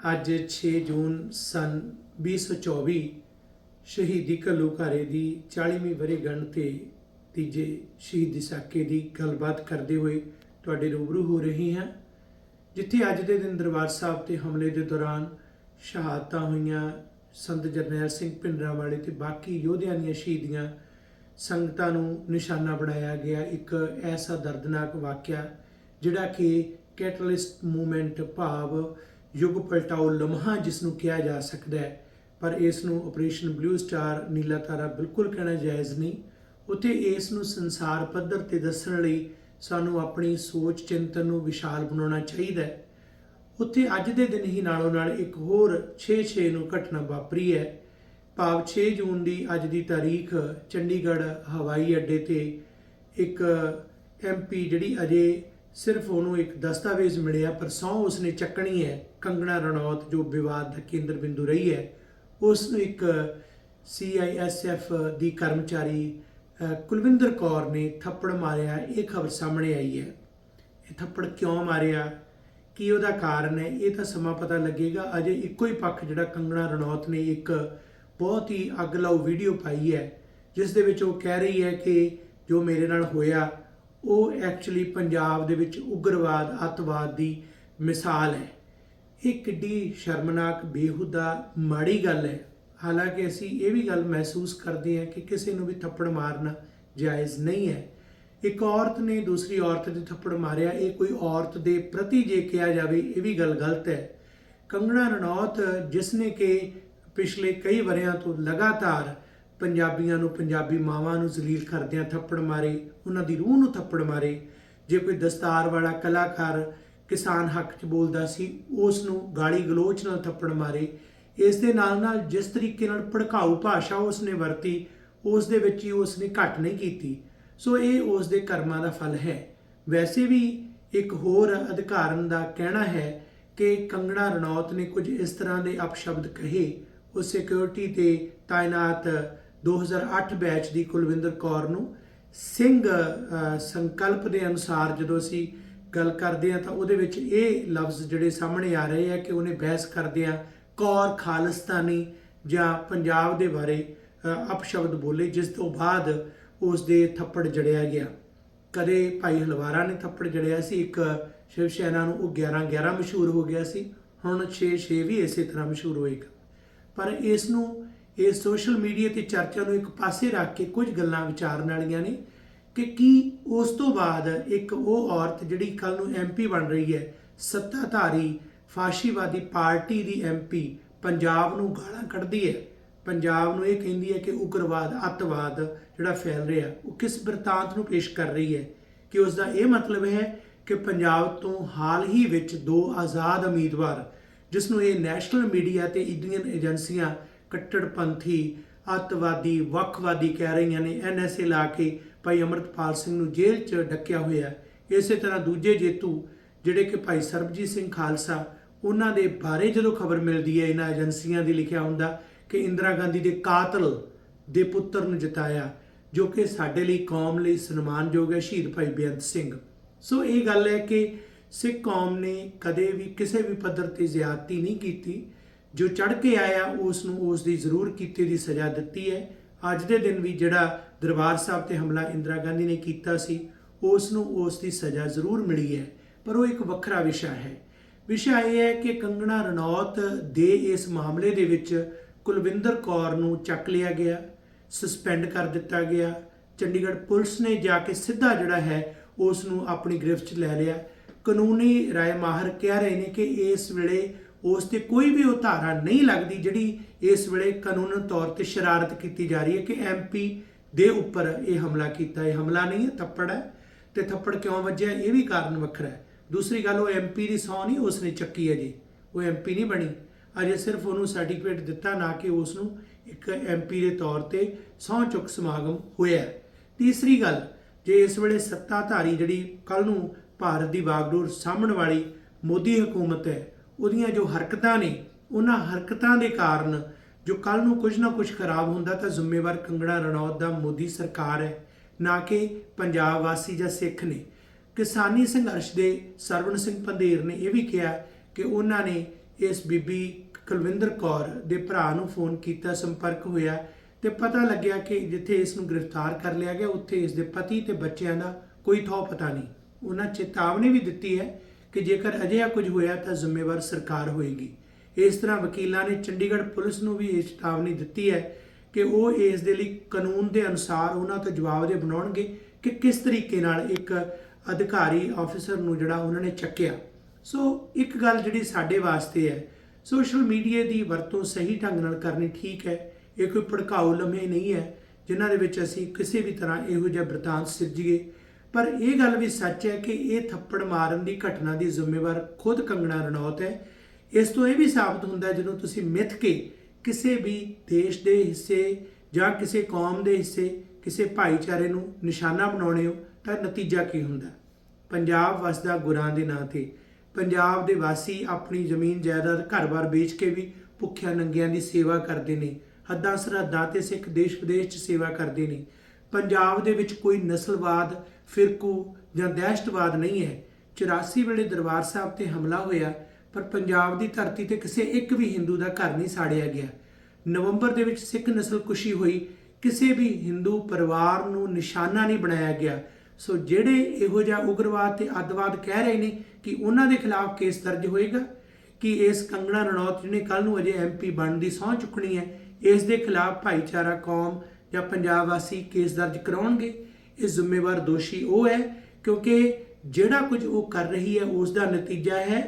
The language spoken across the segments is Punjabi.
ਅੱਜ 6 ਜੂਨ ਸਨ 2024 ਸ਼ਹੀਦੀ ਘੱਲੂਘਾਰੇ ਦੀ 40ਵੀਂ ਵਰ੍ਹੇਗੰਢ ਤੇ ਤੀਜੇ ਸ਼ਹੀਦੀ ਸਾਕੇ ਦੀ ਗੱਲਬਾਤ ਕਰਦੇ ਹੋਏ ਤੁਹਾਡੇ ਰੂਬਰੂ ਹੋ ਰਹੀ ਹਾਂ। ਜਿੱਥੇ ਅੱਜ ਦੇ ਦਿਨ ਦਰਬਾਰ ਸਾਹਿਬ ਤੇ ਹਮਲੇ ਦੇ ਦੌਰਾਨ ਸ਼ਹਾਦਤਾਂ ਹੋਈਆਂ ਸੰਤ ਜਰਨੈਲ ਸਿੰਘ ਭਿੰਡਰਾਂਵਾਲੇ ਤੇ ਬਾਕੀ ਯੋਧਿਆਂ ਦੀਆਂ ਸ਼ਹੀਦੀਆਂ, ਸੰਗਤਾਂ ਨੂੰ ਨਿਸ਼ਾਨਾ ਬਣਾਇਆ ਗਿਆ ਇੱਕ ਐਸਾ ਦਰਦਨਾਕ ਵਾਕਿਆ, ਜਿਹੜਾ ਕਿ ਕੈਟਲਿਸਟ ਮੂਵਮੈਂਟ ਭਾਵ ਯੁੱਗ ਪਲਟਾਓ ਲਮਹਾ ਜਿਸ ਨੂੰ ਕਿਹਾ ਜਾ ਸਕਦਾ ਹੈ। ਪਰ ਇਸ ਨੂੰ ਆਪਰੇਸ਼ਨ ਬਲੂ ਸਟਾਰ ਨੀਲਾ ਤਾਰਾ ਬਿਲਕੁਲ ਕਹਿਣਾ ਜਾਇਜ਼ ਨਹੀਂ। ਉਤੇ ਇਸ ਨੂੰ ਸੰਸਾਰ ਪੱਧਰ ਤੇ ਦੱਸਣ ਲਈ ਸਾਨੂੰ ਆਪਣੀ ਸੋਚ, ਚਿੰਤਨ ਨੂੰ ਵਿਸ਼ਾਲ ਬਣਾਉਣਾ ਚਾਹੀਦਾ ਹੈ। ਉੱਥੇ ਅੱਜ ਦੇ ਦਿਨ ਹੀ ਨਾਲੋਂ ਨਾਲ ਇੱਕ ਹੋਰ 6-6 ਨੂੰ ਘਟਨਾ ਵਾਪਰੀ ਹੈ। ਭਾਵ 6 ਜੂਨ ਦੀ ਅੱਜ ਦੀ ਤਾਰੀਖ, ਚੰਡੀਗੜ੍ਹ ਹਵਾਈ ਅੱਡੇ ਤੇ ਇੱਕ ਐਮਪੀ ਜਿਹੜੀ ਅਜੇ ਸਿਰਫ ਉਹਨੂੰ ਇੱਕ ਦਸਤਾਵੇਜ਼ ਮਿਲਿਆ, ਪਰ ਸਹੁੰ ਉਸਨੇ ਚੱਕਣੀ ਹੈ। ਕੰਗਣਾ ਰਣੌਤ ਜੋ ਵਿਵਾਦ ਦਾ ਕੇਂਦਰ ਬਿੰਦੂ ਰਹੀ ਹੈ, ਉਸ ਨੂੰ ਇੱਕ ਸੀਆਈਐਸਐਫ ਦੀ ਕਰਮਚਾਰੀ ਕੁਲਵਿੰਦਰ ਕੌਰ ਨੇ ਥੱਪੜ ਮਾਰਿਆ, ਇਹ ਖਬਰ ਸਾਹਮਣੇ ਆਈ ਹੈ। ਇਹ ਥੱਪੜ ਕਿਉਂ ਮਾਰਿਆ? ਕੀ ਉਹਦਾ ਕਾਰਨ ਹੈ? ਇਹ ਤਾਂ ਸਮਾਂ ਪਤਾ ਲੱਗੇਗਾ। ਅਜੇ ਇੱਕੋ ਹੀ ਪੱਖ ਜਿਹੜਾ ਕੰਗਣਾ ਰਣੌਤ ਨੇ ਇੱਕ ਬਹੁਤ ਹੀ ਅੱਗ ਲਾਊ ਵੀਡੀਓ ਪਾਈ ਹੈ, ਜਿਸ ਦੇ ਵਿੱਚ ਉਹ ਕਹਿ ਰਹੀ ਹੈ ਕਿ ਜੋ ਮੇਰੇ ਨਾਲ ਹੋਇਆ, ਉਹ ਐਕਚੁਅਲੀ ਪੰਜਾਬ ਦੇ ਵਿੱਚ ਉਗਰਵਾਦ, ਅੱਤਵਾਦ ਦੀ ਮਿਸਾਲ ਹੈ। ਇਹ ਕਿੱਡੀ ਸ਼ਰਮਨਾਕ, ਬੇਹੂਦਾ, ਮਾੜੀ ਗੱਲ ਹੈ। ਹਾਲਾਂਕਿ ਅਸੀਂ ਇਹ ਵੀ ਗੱਲ ਮਹਿਸੂਸ ਕਰਦੇ ਹਾਂ ਕਿ ਕਿਸੇ ਨੂੰ ਵੀ ਥੱਪੜ ਮਾਰਨਾ ਜਾਇਜ਼ ਨਹੀਂ ਹੈ। ਇੱਕ ਔਰਤ ਨੇ ਦੂਸਰੀ ਔਰਤ ਦੇ ਥੱਪੜ ਮਾਰਿਆ, ਇਹ ਕੋਈ ਔਰਤ ਦੇ ਪ੍ਰਤੀ ਜੇ ਕਿਹਾ ਜਾਵੇ, ਇਹ ਵੀ ਗੱਲ ਗਲਤ ਹੈ। ਕੰਗਣਾ ਰਣੌਤ, ਜਿਸ ਨੇ ਕਿ ਪਿਛਲੇ ਕਈ ਵਰਿਆਂ ਤੋਂ ਲਗਾਤਾਰ ਪੰਜਾਬੀਆਂ ਨੂੰ, ਪੰਜਾਬੀ ਮਾਵਾਂ ਨੂੰ ਜ਼ਲੀਲ ਕਰਦਿਆਂ ਥੱਪੜ ਮਾਰੇ, ਉਹਨਾਂ ਦੀ ਰੂਹ ਨੂੰ ਥੱਪੜ ਮਾਰੇ, ਜੇ ਕੋਈ ਦਸਤਾਰ ਵਾਲਾ ਕਲਾਕਾਰ ਕਿਸਾਨ ਹੱਕ 'ਚ ਬੋਲਦਾ ਸੀ ਉਸ ਨੂੰ ਗਾਲੀ ਗਲੋਚ ਨਾਲ ਥੱਪੜ ਮਾਰੇ। ਇਸ ਦੇ ਨਾਲ ਨਾਲ ਜਿਸ ਤਰੀਕੇ ਨਾਲ ਭੜਕਾਊ ਭਾਸ਼ਾ ਉਸ ਨੇ ਵਰਤੀ, ਉਸ ਦੇ ਵਿੱਚ ਹੀ ਉਸ ਨੇ ਘਟ ਨਹੀਂ ਕੀਤੀ। ਸੋ ਇਹ ਉਸ ਦੇ ਕਰਮਾਂ ਦਾ ਫਲ ਹੈ। ਵੈਸੇ ਵੀ ਇੱਕ ਹੋਰ ਅਧਿਕਾਰਨ ਦਾ ਕਹਿਣਾ ਹੈ ਕਿ ਕੰਗਣਾ ਰਣੌਤ ਨੇ ਕੁਝ ਇਸ ਤਰ੍ਹਾਂ ਦੇ ਅਪਸ਼ਬਦ ਕਹੇ। ਉਹ ਸਿਕਿਉਰਿਟੀ ਤੇ ਤਾਇਨਾਤ 2008 ਬੈਚ ਦੀ ਕੁਲਵਿੰਦਰ ਕੌਰ ਨੂੰ ਸਿੰਘ ਸੰਕਲਪ ਦੇ ਅਨੁਸਾਰ ਜਦੋਂ ਅਸੀਂ ਗੱਲ ਕਰਦੇ ਹਾਂ ਤਾਂ ਉਹਦੇ ਵਿੱਚ ਇਹ ਲਫ਼ਜ਼ ਜਿਹੜੇ ਸਾਹਮਣੇ ਆ ਰਹੇ ਆ ਕਿ ਉਹਨੇ ਬਹਿਸ ਕਰਦਿਆਂ ਕੌਰ ਖਾਲਿਸਤਾਨੀ ਜਾਂ ਪੰਜਾਬ ਦੇ ਬਾਰੇ ਅਪਸ਼ਬਦ ਬੋਲੇ, ਜਿਸ ਤੋਂ ਬਾਅਦ ਉਸ ਦੇ ਥੱਪੜ ਜੜਿਆ ਗਿਆ। ਕਦੇ ਭਾਈ ਹਲਵਾਰਾ ਨੇ ਥੱਪੜ ਜੜਿਆ ਸੀ, ਇੱਕ ਸ਼ਿਵ ਸੈਨਾ ਨੂੰ ਉਹ 11 11 ਮਸ਼ਹੂਰ ਹੋ ਗਿਆ ਸੀ, ਹੁਣ 6 6 ਵੀ ਇਸੇ ਤਰ੍ਹਾਂ ਮਸ਼ਹੂਰ ਹੋਏਗਾ। ਪਰ ਇਸ ਨੂੰ ਇਹ ਸੋਸ਼ਲ ਮੀਡੀਆ ਤੇ ਚਰਚਾ ਨੂੰ ਇੱਕ ਪਾਸੇ ਰੱਖ ਕੇ ਕੁਝ ਗੱਲਾਂ ਵਿਚਾਰਨ ਵਾਲੀਆਂ ਨੇ ਕਿ ਕੀ ਉਸ ਤੋਂ ਬਾਅਦ ਇੱਕ ਉਹ ਔਰਤ ਜਿਹੜੀ ਕੱਲ ਨੂੰ ਐਮਪੀ ਬਣ ਰਹੀ ਹੈ, ਸੱਤਾਧਾਰੀ ਫਾਸ਼ੀਵਾਦੀ ਪਾਰਟੀ ਦੀ ਐਮਪੀ ਪੰਜਾਬ ਨੂੰ ਗਾਲਾਂ ਕੱਢਦੀ ਹੈ। ਪੰਜਾਬ ਨੂੰ ਇਹ ਕਹਿੰਦੀ ਹੈ ਕਿ ਉਗਰਵਾਦ, ਅੱਤਵਾਦ ਜਿਹੜਾ ਫੈਲ ਰਿਹਾ, ਉਹ ਕਿਸ ਬਿਰਤਾਂਤ ਨੂੰ ਪੇਸ਼ ਕਰ ਰਹੀ ਹੈ? ਕਿ ਉਸ ਦਾ ਇਹ ਮਤਲਬ ਹੈ ਕਿ ਪੰਜਾਬ ਤੋਂ ਹਾਲ ਹੀ ਵਿੱਚ ਦੋ ਆਜ਼ਾਦ ਉਮੀਦਵਾਰ, ਜਿਸ ਨੂੰ ਇਹ ਨੈਸ਼ਨਲ ਮੀਡੀਆ ਤੇ ਇੰਡੀਅਨ ਏਜੰਸੀਆਂ, ਕੱਟੜਪੰਥੀ, ਅੱਤਵਾਦੀ, ਵੱਖਵਾਦੀ ਕਹਿ ਰਹੀਆਂ ਨੇ ਐਨਐਸਏ ਲਾ ਕੇ ਭਾਈ ਅਮਰਤਪਾਲ ਸਿੰਘ ਨੂੰ ਜੇਲ੍ਹ 'ਚ ਡੱਕਿਆ ਹੋਇਆ ਇਸੇ ਤਰ੍ਹਾਂ ਦੂਜੇ ਜੇਤੂ ਜਿਹੜੇ ਕਿ ਭਾਈ ਸਰਬਜੀਤ ਸਿੰਘ ਖਾਲਸਾ, ਉਹਨਾਂ ਦੇ ਬਾਰੇ ਜਦੋਂ ਖਬਰ ਮਿਲਦੀ ਹੈ, ਇਹਨਾਂ ਏਜੰਸੀਆਂ ਦੀ ਲਿਖਿਆ ਹੁੰਦਾ ਕਿ ਇੰਦਰਾ ਗਾਂਧੀ ਦੇ ਕਾਤਲ ਦੇ ਪੁੱਤਰ ਨੂੰ ਜਿਤਾਇਆ, ਜੋ ਕਿ ਸਾਡੇ ਲਈ ਕੌਮ ਲਈ ਸਨਮਾਨਯੋਗ ਹੈ, ਸ਼ਹੀਦ ਭਾਈ ਬੇਅੰਤ ਸਿੰਘ। ਸੋ ਇਹ ਗੱਲ ਹੈ ਕਿ ਸਿੱਖ ਕੌਮ ਨੇ ਕਦੇ ਵੀ ਕਿਸੇ ਵੀ ਪੱਧਰ ਤੇ ਜ਼ਿਆਦਤੀ ਨਹੀਂ ਕੀਤੀ। ਜੋ ਚੜ ਕੇ ਆਇਆ, ਉਸ ਨੂੰ ਉਸ ਦੀ ਜ਼ਰੂਰ ਕੀਤੀ ਦੀ ਸਜ਼ਾ ਦਿੱਤੀ ਹੈ। ਅੱਜ ਦੇ ਦਿਨ ਵੀ ਜਿਹੜਾ ਦਰਬਾਰ ਸਾਹਿਬ ਤੇ ਹਮਲਾ ਇੰਦਰਾ ਗਾਂਧੀ ਨੇ ਕੀਤਾ ਸੀ, ਉਸ ਨੂੰ ਉਸ ਦੀ ਸਜ਼ਾ ਜ਼ਰੂਰ ਮਿਲੀ ਹੈ, ਪਰ ਉਹ ਇੱਕ ਵੱਖਰਾ ਵਿਸ਼ਾ ਹੈ। ਵਿਸ਼ਾ ਇਹ ਹੈ ਕਿ ਕੰਗਣਾ ਰਣੌਤ ਦੇ ਇਸ ਮਾਮਲੇ ਦੇ ਵਿੱਚ ਕੁਲਵਿੰਦਰ ਕੌਰ ਨੂੰ ਚੱਕ ਲਿਆ ਗਿਆ, ਸਸਪੈਂਡ ਕਰ ਦਿੱਤਾ ਗਿਆ। ਚੰਡੀਗੜ੍ਹ ਪੁਲਿਸ ਨੇ ਜਾ ਕੇ ਸਿੱਧਾ ਜਿਹੜਾ ਹੈ, ਉਸ ਨੂੰ ਆਪਣੀ ਗ੍ਰਿਫਤ 'ਚ ਲੈ ਲਿਆ। ਕਾਨੂੰਨੀ ਰਾਏ ਮਾਹਰ ਕਹਿ ਰਹੇ ਨੇ ਕਿ ਇਸ ਵੇਲੇ ਉਸ ਤੇ ਕੋਈ ਵੀ ਉਹ ਧਾਰਾ ਨਹੀਂ ਲੱਗਦੀ, ਜਿਹੜੀ ਇਸ ਵੇਲੇ ਕਾਨੂੰਨ ਤੌਰ ਤੇ ਸ਼ਰਾਰਤ ਕੀਤੀ ਜਾ ਰਹੀ ਹੈ ਕਿ ਐਮਪੀ ਦੇ ਉੱਪਰ ਇਹ ਹਮਲਾ ਕੀਤਾ। ਇਹ ਹਮਲਾ ਨਹੀਂ ਹੈ, ਥੱਪੜ ਹੈ ਤੇ ਥੱਪੜ ਕਿਉਂ ਵੱਜਿਆ? ਇਹ ਵੀ ਕਾਰਨ ਵੱਖਰਾ ਹੈ। ਦੂਸਰੀ ਗੱਲ, ਉਹ ਐਮਪੀ ਦੀ ਸੌ ਨਹੀਂ ਉਸਨੇ ਚੱਕੀ ਹੈ ਜੀ। ਉਹ ਐਮਪੀ ਨਹੀਂ ਬਣੀ। ਅਜੇ ਸਿਰਫ ਉਹਨੂੰ ਸਰਟੀਫਿਕੇਟ ਦਿੱਤਾ, ਨਾ ਕਿ ਉਸ ਨੂੰ ਇੱਕ ਐਮਪੀ ਦੇ ਤੌਰ ਤੇ ਸਹੁੰ ਚੁੱਕ ਸਮਾਗਮ ਹੋਇਆ ਤੀਸਰੀ ਗੱਲ, ਜੇ ਇਸ ਵੇਲੇ ਸੱਤਾਧਾਰੀ ਜਿਹੜੀ ਕੱਲ ਨੂੰ ਭਾਰਤ ਦੀ ਬਾਗਡੋਰ ਸਾਹਮਣ ਵਾਲੀ ਮੋਦੀ ਹਕੂਮਤ ਹੈ, ਉਹਦੀਆਂ ਜੋ ਹਰਕਤਾਂ ਨੇ, ਉਹਨਾਂ ਹਰਕਤਾਂ ਦੇ ਕਾਰਨ ਜੋ ਕੱਲ ਨੂੰ ਕੁਝ ਨਾ ਕੁਝ ਖਰਾਬ ਹੁੰਦਾ ਤਾਂ ਜ਼ਿੰਮੇਵਾਰ ਕੰਗਣਾ ਰਣੌਤ ਦਾ ਮੋਦੀ ਸਰਕਾਰ ਹੈ, ਨਾ ਕਿ ਪੰਜਾਬ ਵਾਸੀ ਜਾਂ ਸਿੱਖ ਨੇ। ਕਿਸਾਨੀ ਸੰਘਰਸ਼ ਦੇ ਸਰਵਣ ਸਿੰਘ ਪੰਧੇਰ ਨੇ ਇਹ ਵੀ ਕਿਹਾ ਕਿ ਉਹਨਾਂ ਨੇ ਇਸ ਬੀਬੀ ਕੁਲਵਿੰਦਰ ਕੌਰ ਦੇ ਭਰਾ ਨੂੰ ਫੋਨ ਕੀਤਾ, ਸੰਪਰਕ ਹੋਇਆ ਤੇ ਪਤਾ ਲੱਗਿਆ ਕਿ ਜਿੱਥੇ ਇਸ ਨੂੰ ਗ੍ਰਿਫਤਾਰ ਕਰ ਲਿਆ ਗਿਆ, ਉੱਥੇ ਇਸ ਦੇ ਪਤੀ ਤੇ ਬੱਚਿਆਂ ਦਾ ਕੋਈ ਥੋ ਪਤਾ ਨਹੀਂ। ਉਹਨਾਂ ਚੇਤਾਵਨੀ ਵੀ ਦਿੱਤੀ ਹੈ ਕਿ ਜੇਕਰ ਅਜਿਹਾ ਕੁਝ ਹੋਇਆ ਤਾਂ ਜ਼ਿੰਮੇਵਾਰ ਸਰਕਾਰ ਹੋਏਗੀ। ਇਸ ਤਰ੍ਹਾਂ ਵਕੀਲਾਂ ਨੇ ਚੰਡੀਗੜ੍ਹ ਪੁਲਿਸ ਨੂੰ ਵੀ ਇਹ ਚੇਤਾਵਨੀ ਦਿੱਤੀ ਹੈ ਕਿ ਉਹ ਇਸ ਦੇ ਲਈ ਕਾਨੂੰਨ ਦੇ ਅਨੁਸਾਰ ਉਹਨਾਂ ਤੋਂ ਜਵਾਬ ਦੇ ਬਣਾਉਣਗੇ ਕਿ ਕਿਸ ਤਰੀਕੇ ਨਾਲ ਇੱਕ ਅਧਿਕਾਰੀ ਆਫੀਸਰ ਨੂੰ ਜਿਹੜਾ ਉਹਨਾਂ ਨੇ ਚੱਕਿਆ। ਸੋ ਇੱਕ ਗੱਲ ਜਿਹੜੀ ਸਾਡੇ ਵਾਸਤੇ ਹੈ ਸੋਸ਼ਲ ਮੀਡੀਆ ਦੀ ਵਰਤੋਂ ਸਹੀ ਢੰਗ ਨਾਲ ਕਰਨੀ ਠੀਕ ਹੈ, ਇਹ ਕੋਈ ਭੜਕਾਊ ਲਮਹੇ ਨਹੀਂ ਹੈ, ਜਿਨ੍ਹਾਂ ਦੇ ਵਿੱਚ ਅਸੀਂ ਕਿਸੇ ਵੀ ਤਰ੍ਹਾਂ ਇਹੋ ਜਿਹਾ ਬ੍ਰਿਤਾਂਤ ਸਿਰਜੀਏ। ਪਰ ਇਹ ਗੱਲ ਵੀ ਸੱਚ ਹੈ ਕਿ ਇਹ ਥੱਪੜ ਮਾਰਨ ਦੀ ਘਟਨਾ ਦੀ ਜ਼ਿੰਮੇਵਾਰ ਖੁਦ ਕੰਗਣਾ ਰਣੌਤ ਹੈ। ਇਸ ਤੋਂ ਇਹ ਵੀ ਸਾਬਤ ਹੁੰਦਾ ਜਦੋਂ ਤੁਸੀਂ ਮਿੱਥ ਕੇ ਕਿਸੇ ਵੀ ਦੇਸ਼ ਦੇ ਹਿੱਸੇ ਜਾਂ ਕਿਸੇ ਕੌਮ ਦੇ ਹਿੱਸੇ ਕਿਸੇ ਭਾਈਚਾਰੇ ਨੂੰ ਨਿਸ਼ਾਨਾ ਬਣਾਉਣੇ ਹੋ, ਤਾਂ ਨਤੀਜਾ ਕੀ ਹੁੰਦਾ? ਪੰਜਾਬ ਵਸਦਾ ਗੁਰਾਂ ਦੇ ਨਾਂ ਤੇ। ਪੰਜਾਬ ਦੇ ਵਾਸੀ ਆਪਣੀ ਜ਼ਮੀਨ, ਜਾਇਦਾਦ ਘਰ-ਬਾਰ ਵੇਚ ਕੇ ਵੀ ਭੁੱਖਿਆਂ ਨੰਗਿਆਂ ਦੀ ਸੇਵਾ ਕਰਦੇ ਨੇ। ਹੱਦਾਂ ਸਰਹੱਦਾਂ ਤੇ ਸਿੱਖ ਦੇਸ਼ ਵਿਦੇਸ਼ 'ਚ ਸੇਵਾ ਕਰਦੇ ਨੇ। ਪੰਜਾਬ ਦੇ ਵਿੱਚ ਕੋਈ ਨਸਲਵਾਦ, ਫਿਰਕੂ ਜਾਂ ਦਹਿਸ਼ਤਵਾਦ ਨਹੀਂ ਹੈ। 84 ਵੇਲੇ ਦਰਬਾਰ ਸਾਹਿਬ ਤੇ ਹਮਲਾ ਹੋਇਆ। ਪਰ ਪੰਜਾਬ ਦੀ ਧਰਤੀ ਤੇ ਕਿਸੇ ਇੱਕ ਵੀ ਹਿੰਦੂ ਦਾ ਘਰ ਨਹੀਂ ਸਾੜਿਆ ਗਿਆ। ਨਵੰਬਰ ਦੇ ਵਿੱਚ ਸਿੱਖ ਨਸਲਕੁਸ਼ੀ ਹੋਈ। ਕਿਸੇ ਵੀ ਹਿੰਦੂ ਪਰਿਵਾਰ ਨੂੰ ਨਿਸ਼ਾਨਾ ਨਹੀਂ ਬਣਾਇਆ ਗਿਆ। ਸੋ ਜਿਹੜੇ ਇਹੋ ਜਿਹਾ ਉਗਰਵਾਦ ਤੇ ਅੱਤਵਾਦ ਕਹਿ ਰਹੇ ਨੇ ਕਿ ਉਹਨਾਂ ਦੇ ਖਿਲਾਫ ਕੇਸ ਦਰਜ ਹੋਏਗਾ, ਕਿ ਇਸ ਕੰਗਣਾ ਰਣੌਤ ਜਿਹਨੇ ਕੱਲ ਨੂੰ ਅਜੇ ਐਮਪੀ ਬਣਨ ਦੀ ਸਹੁੰ ਚੁੱਕਣੀ ਹੈ, ਇਸ ਦੇ ਖਿਲਾਫ ਭਾਈਚਾਰਾ, ਕੌਮ ਜਾਂ ਪੰਜਾਬ ਵਾਸੀ ਕੇਸ ਦਰਜ ਕਰਾਉਣਗੇ। ਇਹ ਜ਼ਿੰਮੇਵਾਰ ਦੋਸ਼ੀ ਉਹ ਹੈ, ਕਿਉਂਕਿ ਜਿਹੜਾ ਕੁਝ ਉਹ ਕਰ ਰਹੀ ਹੈ, ਉਸ ਦਾ ਨਤੀਜਾ ਹੈ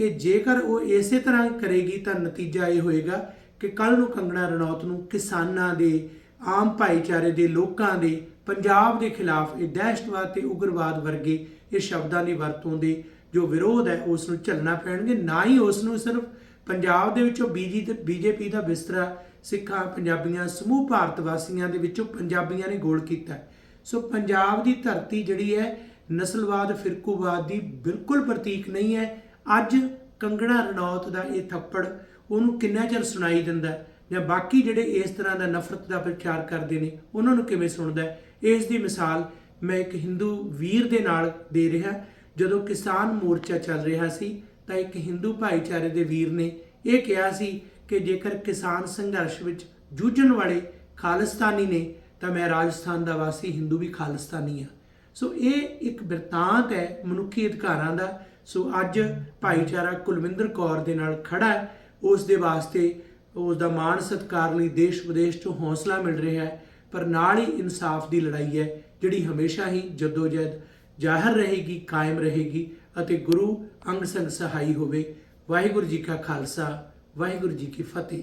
ਕਿ ਜੇਕਰ ਉਹ ਇਸੇ ਤਰ੍ਹਾਂ ਕਰੇਗੀ ਤਾਂ ਨਤੀਜਾ ਇਹ ਹੋਏਗਾ ਕਿ ਕੱਲ ਨੂੰ ਕੰਗਣਾ ਰਣੌਤ ਨੂੰ ਕਿਸਾਨਾਂ ਦੇ, ਆਮ ਭਾਈਚਾਰੇ ਦੇ ਲੋਕਾਂ ਦੇ, ਪੰਜਾਬ ਦੇ ਖਿਲਾਫ ਇਹ ਦਹਿਸ਼ਤਵਾਦ ਤੇ ਉਗਰਵਾਦ ਵਰਗੇ ਇਹ ਸ਼ਬਦਾਂ ਦੀ ਵਰਤੋਂ ਦੇ ਜੋ ਵਿਰੋਧ ਹੈ, ਉਸ ਨੂੰ ਝੱਲਣਾ ਪੈਣਗੇ। ਨਾ ਹੀ ਉਸ ਨੂੰ ਸਿਰਫ ਪੰਜਾਬ ਦੇ ਵਿੱਚੋਂ ਬੀਜੀ ਤੇ ਬੀਜੇਪੀ ਦਾ ਬਿਸਤਰਾ ਸਿੱਖਾਂ, ਪੰਜਾਬੀਆਂ, ਸਮੂਹ ਭਾਰਤ ਵਾਸੀਆਂ ਦੇ ਵਿੱਚੋਂ ਪੰਜਾਬੀਆਂ ਨੇ ਗੋਲ ਕੀਤਾ ਸੋ ਪੰਜਾਬ ਦੀ ਧਰਤੀ ਜਿਹੜੀ ਹੈ, ਨਸਲਵਾਦ ਫਿਰਕੂਵਾਦ ਦੀ ਬਿਲਕੁਲ ਪ੍ਰਤੀਕ ਨਹੀਂ ਹੈ। ਅੱਜ ਕੰਗਣਾ ਰਣੌਤ ਦਾ ਇਹ ਥੱਪੜ ਉਹਨੂੰ ਕਿੰਨਾ ਚਿਰ ਸੁਣਾਈ ਦਿੰਦਾ ਜਾਂ ਬਾਕੀ ਜਿਹੜੇ ਇਸ ਤਰ੍ਹਾਂ ਦਾ ਨਫ਼ਰਤ ਦਾ ਪ੍ਰਚਾਰ ਕਰਦੇ ਨੇ, ਉਹਨਾਂ ਨੂੰ ਕਿਵੇਂ ਸੁਣਦਾ ਇਸ ਦੀ ਮਿਸਾਲ ਮੈਂ ਇੱਕ ਹਿੰਦੂ ਵੀਰ ਦੇ ਨਾਲ ਦੇ ਰਿਹਾ। ਜਦੋਂ ਕਿਸਾਨ ਮੋਰਚਾ ਚੱਲ ਰਿਹਾ ਸੀ, ਤਾਂ ਇੱਕ ਹਿੰਦੂ ਭਾਈਚਾਰੇ ਦੇ ਵੀਰ ਨੇ ਇਹ ਕਿਹਾ ਸੀ ਕਿ ਜੇਕਰ ਕਿਸਾਨ ਸੰਘਰਸ਼ ਵਿੱਚ ਜੂਝਣ ਵਾਲੇ ਖਾਲਿਸਤਾਨੀ ਨੇ, ਤਾਂ ਮੈਂ ਰਾਜਸਥਾਨ ਦਾ ਵਾਸੀ ਹਿੰਦੂ ਵੀ ਖਾਲਿਸਤਾਨੀ ਆ ਸੋ ਇਹ ਇੱਕ ਬਿਰਤਾਂਤ ਹੈ ਮਨੁੱਖੀ ਅਧਿਕਾਰਾਂ ਦਾ। ਸੋ ਅੱਜ ਭਾਈਚਾਰਾ ਕੁਲਵਿੰਦਰ ਕੌਰ ਦੇ ਨਾਲ ਖੜਾ ਹੈ। ਉਸ ਦੇ ਵਾਸਤੇ ਉਸ ਦਾ ਮਾਣ ਸਤਿਕਾਰ ਲਈ ਦੇਸ਼ ਵਿਦੇਸ਼ ਤੋਂ ਹੌਸਲਾ ਮਿਲ ਰਿਹਾ ਹੈ। ਪਰ ਨਾਲ ਹੀ ਇਨਸਾਫ ਦੀ ਲੜਾਈ ਹੈ, ਜਿਹੜੀ ਹਮੇਸ਼ਾ ਹੀ ਜਦੋਜਹਿਦ ਜ਼ਾਹਰ ਰਹੇਗੀ, ਕਾਇਮ ਰਹੇਗੀ ਅਤੇ ਗੁਰੂ ਅੰਗ ਸੰਗ ਸਹਾਈ ਹੋਵੇ। ਵਾਹਿਗੁਰੂ ਜੀ ਕਾ ਖਾਲਸਾ, ਵਾਹਿਗੁਰੂ ਜੀ ਕੀ ਫਤਿਹ।